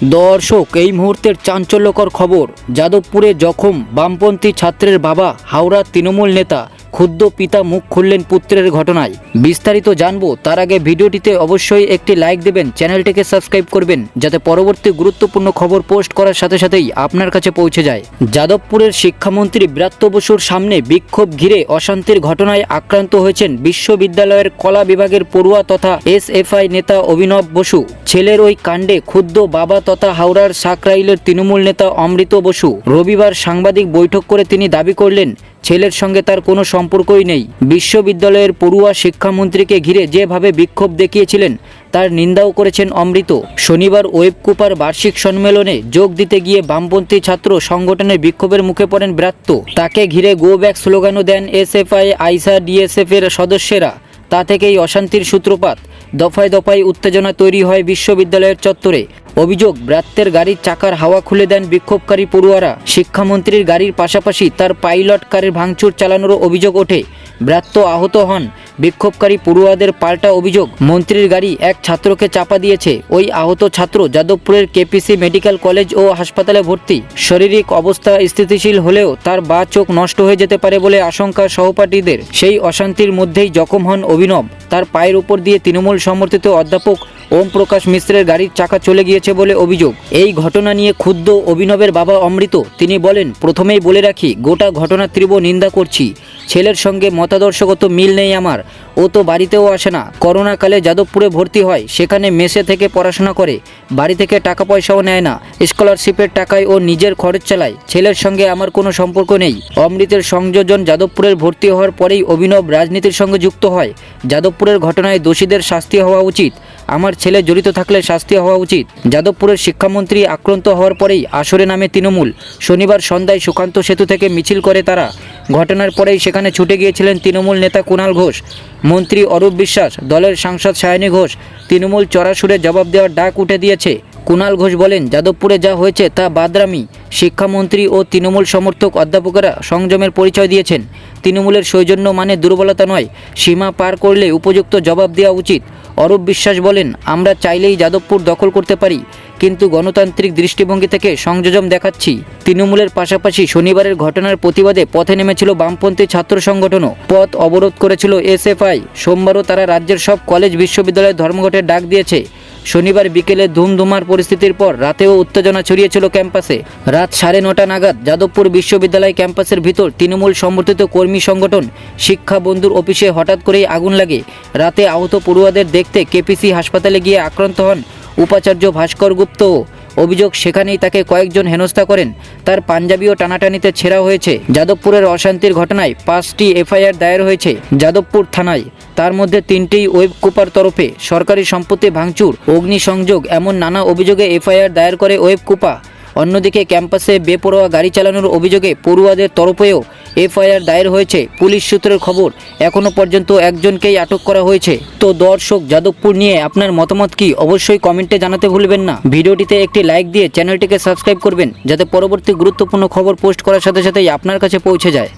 দর্শক এই মুহূর্তের চাঞ্চল্যকর খবর যাদবপুরে জখম বামপন্থী ছাত্রের বাবা হাওড়া তৃণমূল নেতা। ক্ষুদ্র পিতা মুখ খুললেন পুত্রের ঘটনায়। বিস্তারিত জানব তার আগে ভিডিওটিতে অবশ্যই একটি লাইক দেবেন, চ্যানেলটিকে সাবস্ক্রাইব করবেন, যাতে পরবর্তী গুরুত্বপূর্ণ খবর পোস্ট করার সাথে সাথেই আপনার কাছে পৌঁছে যায়। যাদবপুরের শিক্ষামন্ত্রী ব্রাত্য বসুর সামনে বিক্ষোভ ঘিরে অশান্তির ঘটনায় আক্রান্ত হয়েছেন বিশ্ববিদ্যালয়ের কলা বিভাগের পড়ুয়া তথা এসএফআই নেতা অভিনব বসু। ছেলের ওই কাণ্ডে ক্ষুদ্র বাবা তথা হাওড়ার সাকরাইলের তৃণমূল নেতা অমৃত বসু। রবিবার সাংবাদিক বৈঠক করে তিনি দাবি করলেন ছেলের সঙ্গে তার কোনো সম্পর্কই নেই। বিশ্ববিদ্যালয়ের পড়ুয়া শিক্ষামন্ত্রীকে ঘিরে যেভাবে বিক্ষোভ দেখিয়েছিলেন, তার নিন্দাও করেছেন অমৃত। শনিবার ওয়েবকুপার বার্ষিক সম্মেলনে যোগ দিতে গিয়ে বামপন্থী ছাত্র সংগঠনের বিক্ষোভের মুখে পড়েন ব্রাত্য। তাকে ঘিরে গো ব্যাক স্লোগানও দেন এসএফআই, আইসা ডিএসএফ এর সদস্যরা। তা থেকেই অশান্তির সূত্রপাত। দফায় দফায় উত্তেজনা তৈরি হয় বিশ্ববিদ্যালয়ের চত্বরে। অভিযোগ, ব্রাত্যের গাড়ির চাকার হাওয়া খুলে দেন বিক্ষোভকারী পড়ুয়ারা। শিক্ষামন্ত্রীর গাড়ির পাশাপাশি তার পাইলট কারের ভাঙচুর চালানোরও অভিযোগ ওঠে। ব্রাত্য আহত হন। বিক্ষোভকারী পড়ুয়াদের পাল্টা অভিযোগ, মন্ত্রীর গাড়ি এক ছাত্রকে চাপা দিয়েছে। ওই আহত ছাত্র যাদবপুরের কেপিসি মেডিকেল কলেজ ও হাসপাতালে ভর্তি। শারীরিক অবস্থা স্থিতিশীল হলেও তার বা চোখ নষ্ট হয়ে যেতে পারে বলে আশঙ্কা সহপাঠীদের। সেই অশান্তির মধ্যেই জখম হন অভিনব। তার পায়ের উপর দিয়ে তৃণমূল সমর্থিত অধ্যাপক ওম প্রকাশ মিশ্রের গাড়ির চাকা চলে গিয়েছে বলে অভিযোগ। এই ঘটনা নিয়ে ক্ষুব্ধ অভিনবের বাবা অমৃত। তিনি বলেন, প্রথমেই বলে রাখি, গোটা ঘটনা তীব্র নিন্দা করছি। ছেলের সঙ্গে মতাদর্শগত মিল নেই আমার। ও তো বাড়িতেও আসে না। করোনাকালে যাদবপুরে ভর্তি হয়, সেখানে মেসে থেকে পড়াশোনা করে। বাড়ি থেকে টাকা পয়সাও নেয় না। স্কলারশিপের টাকায় ও নিজের খরচ চালায়। ছেলের সঙ্গে আমার কোনো সম্পর্ক নেই। অমৃতের সংযোজন যাদবপুরের ভর্তি হওয়ার পরেই অভিনব রাজনীতির সঙ্গে যুক্ত হয়। যাদবপুরের ঘটনায় দোষীদের শাস্তি হওয়া উচিত। আমার ছেলে জড়িত থাকলে শাস্তি হওয়া উচিত। যাদবপুরের শিক্ষামন্ত্রী আক্রান্ত হওয়ার পরেই আসরে নামে তৃণমূল। শনিবার সন্ধ্যায় সুকান্ত সেতু থেকে মিছিল করে তারা। ঘটনার পরেই সেখানে ছুটে গিয়েছিলেন তৃণমূল নেতা কুণাল ঘোষ। মন্ত্রী অরূপ বিশ্বাস, দলের সাংসদ সায়নী ঘোষ, তৃণমূল চড়াসুরে জবাব দেওয়ার ডাক উঠে দিয়েছে। কুণাল ঘোষ বলেন, যাদবপুরে যা হয়েছে তা বাদরামি। শিক্ষামন্ত্রী ও তৃণমূল সমর্থক অধ্যাপকেরা সংযমের পরিচয় দিয়েছেন। তৃণমূলের সৌজন্য মানে দুর্বলতা নয়। সীমা পার করলে উপযুক্ত জবাব দেওয়া উচিত। অরূপ বিশ্বাস বলেন, আমরা চাইলেই যাদবপুর দখল করতে পারি, কিন্তু গণতান্ত্রিক দৃষ্টিভঙ্গি থেকে সংযোজন দেখাচ্ছি। তৃণমূলের পাশাপাশি শনিবারের ঘটনার প্রতিবাদে পথে নেমেছিল বামপন্থী ছাত্র সংগঠনও। পথ অবরোধ করেছিল এসএফআই। সোমবারও তারা রাজ্যের সব কলেজ, বিশ্ববিদ্যালয়ে ধর্মঘটের ডাক দিয়েছে। শনিবার বিকেলে ধুমধুমার পরিস্থিতির পর রাতেও উত্তেজনা ছড়িয়েছিল ক্যাম্পাসে। রাত সাড়ে নটা নাগাদ যাদবপুর বিশ্ববিদ্যালয় ক্যাম্পাসের ভিতর তৃণমূল সমর্থিত কর্মী সংগঠন শিক্ষা বন্ধুর অফিসে হঠাৎ করেই আগুন লাগে। রাতে আহত পড়ুয়াদের দেখতে কেপিসি হাসপাতালে গিয়ে আক্রান্ত হন উপাচার্য ভাস্কর গুপ্ত অভিযোগ সেখানেই তাকে কয়েকজন হেনস্থা করেন। তার পাঞ্জাবিও টানাটানিতে ছেঁড়া হয়েছে। যাদবপুরের অশান্তির ঘটনায় পাঁচটি এফআইআর দায়ের হয়েছে যাদবপুর থানায়। তার মধ্যে তিনটেই ওয়েব কুপার তরফে সরকারি সম্পত্তি ভাঙচুর, অগ্নিসংযোগ এমন নানা অভিযোগে এফআইআর দায়ের করে ওয়েব কুপা। অন্যদিকে ক্যাম্পাসে বেপরোয়া গাড়ি চালানোর অভিযোগে পড়ুয়াদের তরফেও এফআইআর দায়ের হয়েছে, পুলিশ সূত্রের খবর। এখনও পর্যন্ত একজনকেই আটক করা হয়েছে। তো দর্শক, যাদবপুর নিয়ে আপনার মতামত কি অবশ্যই কমেন্টে জানাতে ভুলবেন না। ভিডিওটিতে একটি লাইক দিয়ে চ্যানেলটিকে সাবস্ক্রাইব করবেন, যাতে পরবর্তী গুরুত্বপূর্ণ খবর পোস্ট করার সাথে সাথেই আপনার কাছে পৌঁছে যায়।